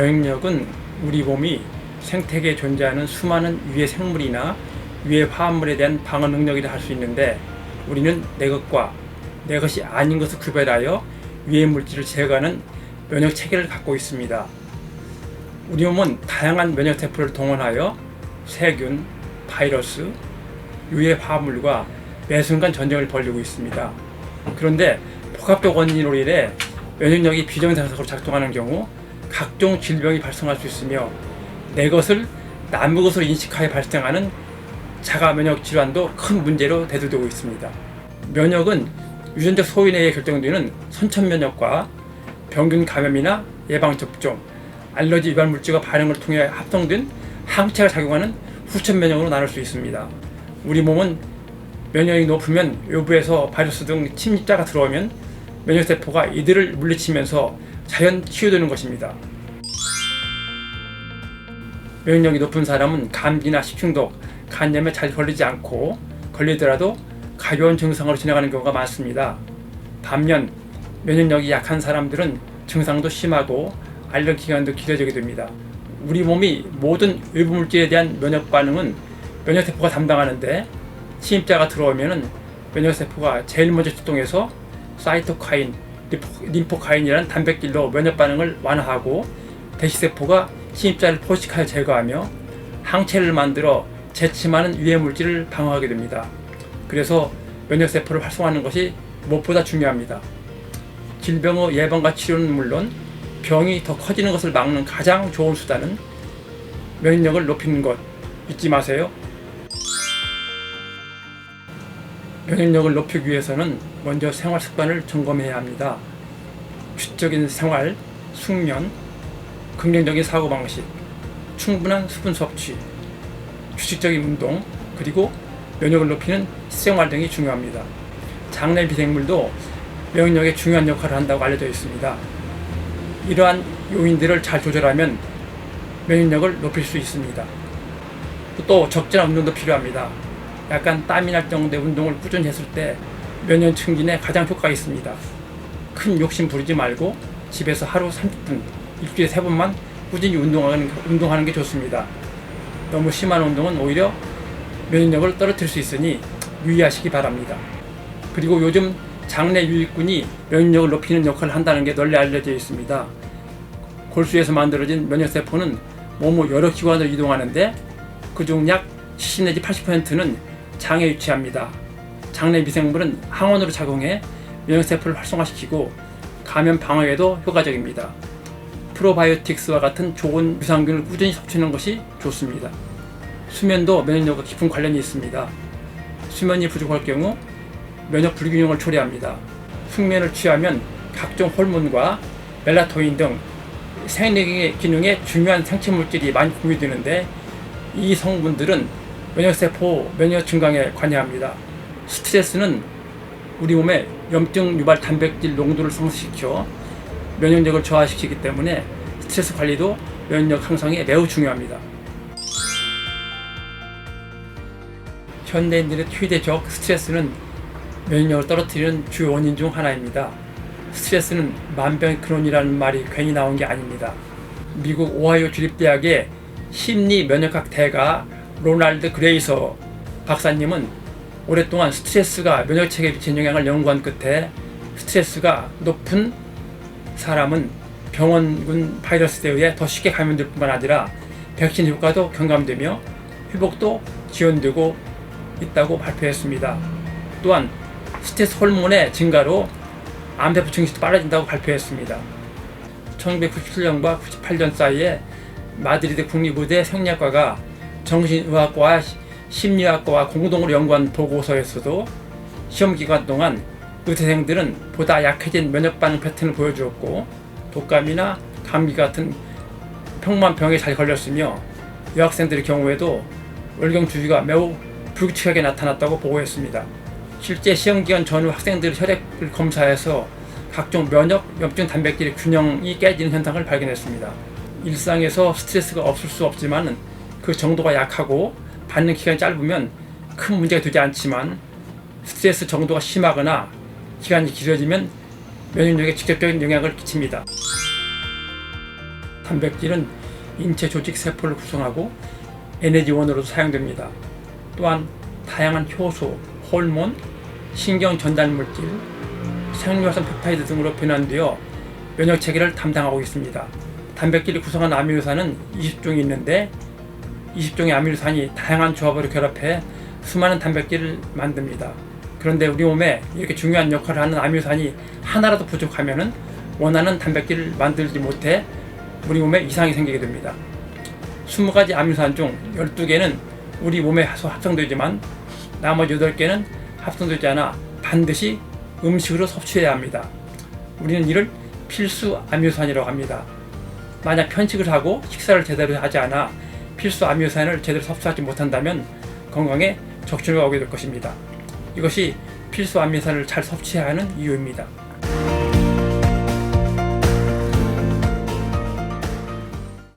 면역력은 우리 몸이 생태계에 존재하는 수많은 유해 생물이나 유해 화합물에 대한 방어 능력이라 할 수 있는데 우리는 내 것과 내 것이 아닌 것을 구별하여 유해 물질을 제거하는 면역 체계를 갖고 있습니다. 우리 몸은 다양한 면역 세포를 동원하여 세균, 바이러스, 유해 화합물과 매 순간 전쟁을 벌이고 있습니다. 그런데 복합적 원인으로 인해 면역력이 비정상적으로 작동하는 경우 각종 질병이 발생할 수 있으며 내 것을 남의 것으로 인식하여 발생하는 자가 면역 질환도 큰 문제로 대두되고 있습니다. 면역은 유전적 소인에 의해 결정되는 선천 면역과 병균 감염이나 예방 접종, 알러지 유발 물질과 반응을 통해 합성된 항체가 작용하는 후천 면역으로 나눌 수 있습니다. 우리 몸은 면역이 높으면 외부에서 바이러스 등 침입자가 들어오면 면역 세포가 이들을 물리치면서 자연 치유되는 것입니다. 면역력이 높은 사람은 감기나 식중독, 간염에 잘 걸리지 않고 걸리더라도 가벼운 증상으로 지나가는 경우가 많습니다. 반면 면역력이 약한 사람들은 증상도 심하고 알력 기간도 길어지게 됩니다. 우리 몸이 모든 외부 물질에 대한 면역 반응은 면역 세포가 담당하는데 침입자가 들어오면은 면역 세포가 제일 먼저 출동해서 사이토카인, 림포카인이라는 단백질로 면역 반응을 완화하고 대시 세포가 침입자를 포식하여 제거하며 항체를 만들어 재침하는 유해 물질을 방어하게 됩니다. 그래서 면역 세포를 활성화하는 것이 무엇보다 중요합니다. 질병의 예방과 치료는 물론 병이 더 커지는 것을 막는 가장 좋은 수단은 면역력을 높이는 것 잊지 마세요. 면역력을 높이기 위해서는 먼저 생활 습관을 점검해야 합니다. 규칙적인 생활, 숙면, 긍정적인 사고방식, 충분한 수분 섭취, 규칙적인 운동, 그리고 면역을 높이는 식생활 등이 중요합니다. 장내 비생물도 면역력에 중요한 역할을 한다고 알려져 있습니다. 이러한 요인들을 잘 조절하면 면역력을 높일 수 있습니다. 또 적절한 운동도 필요합니다. 약간 땀이 날 정도의 운동을 꾸준히 했을 때 면역 증진에 가장 효과가 있습니다. 큰 욕심 부리지 말고 집에서 하루 30분, 일주일에 세 번만 꾸준히 운동하는, 운동하는 게 좋습니다. 너무 심한 운동은 오히려 면역력을 떨어뜨릴 수 있으니 유의하시기 바랍니다. 그리고 요즘 장내 유익균이 면역력을 높이는 역할을 한다는 게 널리 알려져 있습니다. 골수에서 만들어진 면역세포는 몸의 여러 기관으로 이동하는데 그중 약70 내지 80%는 장에 위치합니다. 장내 미생물은 항원으로 작용해 면역세포를 활성화시키고 감염 방어에도 효과적입니다. 프로바이오틱스와 같은 좋은 유산균을 꾸준히 섭취하는 것이 좋습니다. 수면도 면역력과 깊은 관련이 있습니다. 수면이 부족할 경우 면역 불균형을 초래합니다. 숙면을 취하면 각종 호르몬과 멜라토닌 등 생리 기능에 중요한 생체 물질이 많이 분비되는데 이 성분들은 면역세포 면역 증강에 관여합니다. 스트레스는 우리 몸에 염증 유발 단백질 농도를 상승시켜 면역력을 저하시키기 때문에 스트레스 관리도 면역력 향상에 매우 중요합니다. 현대인들의 최대적 스트레스는 면역력을 떨어뜨리는 주요 원인 중 하나입니다. 스트레스는 만병의 근원이라는 말이 괜히 나온 게 아닙니다. 미국 오하이오 주립대학의 심리 면역학 대가 로날드 그레이서 박사님은 오랫동안 스트레스가 면역 체계에 미치는 영향을 연구한 끝에 스트레스가 높은 사람은 병원군 바이러스에 의해 더 쉽게 감염될 뿐만 아니라 백신 효과도 경감되며 회복도 지연되고 있다고 발표했습니다. 또한 스트레스 호르몬의 증가로 암세포 증식도 빨라진다고 발표했습니다. 1997년과 98년 사이에 마드리드 국립의대 생리학과가 정신의학과와 심리학과와 공동으로 연구한 보고서에서도 시험 기간 동안 의대생들은 보다 약해진 면역 반응 패턴을 보여주었고 독감이나 감기 같은 평범한 병에 잘 걸렸으며 여학생들의 경우에도 월경 주기가 매우 불규칙하게 나타났다고 보고했습니다. 실제 시험 기간 전후 학생들의 혈액을 검사해서 각종 면역 염증 단백질의 균형이 깨지는 현상을 발견했습니다. 일상에서 스트레스가 없을 수 없지만 그 정도가 약하고 받는 기간이 짧으면 큰 문제가 되지 않지만 스트레스 정도가 심하거나 기간이 길어지면 면역력에 직접적인 영향을 끼칩니다. 단백질은 인체 조직 세포를 구성하고 에너지원으로도 사용됩니다. 또한 다양한 효소, 호르몬, 신경 전달 물질, 생리활성 펩타이드 등으로 변환되어 면역 체계를 담당하고 있습니다. 단백질이 구성한 아미노산은 20종이 있는데 20종의 아미노산이 다양한 조합으로 결합해 수많은 단백질을 만듭니다. 그런데 우리 몸에 이렇게 중요한 역할을 하는 아미노산이 하나라도 부족하면은 원하는 단백질을 만들지 못해 우리 몸에 이상이 생기게 됩니다. 20가지 아미노산 중 12개는 우리 몸에 합성되지만 나머지 8개는 합성되지 않아 반드시 음식으로 섭취해야 합니다. 우리는 이를 필수 아미노산이라고 합니다. 만약 편식을 하고 식사를 제대로 하지 않아 필수 아미노산을 제대로 섭취하지 못한다면 건강에 적출가 오게 될 것입니다. 이것이 필수 아미노산을 잘 섭취해야 하는 이유입니다.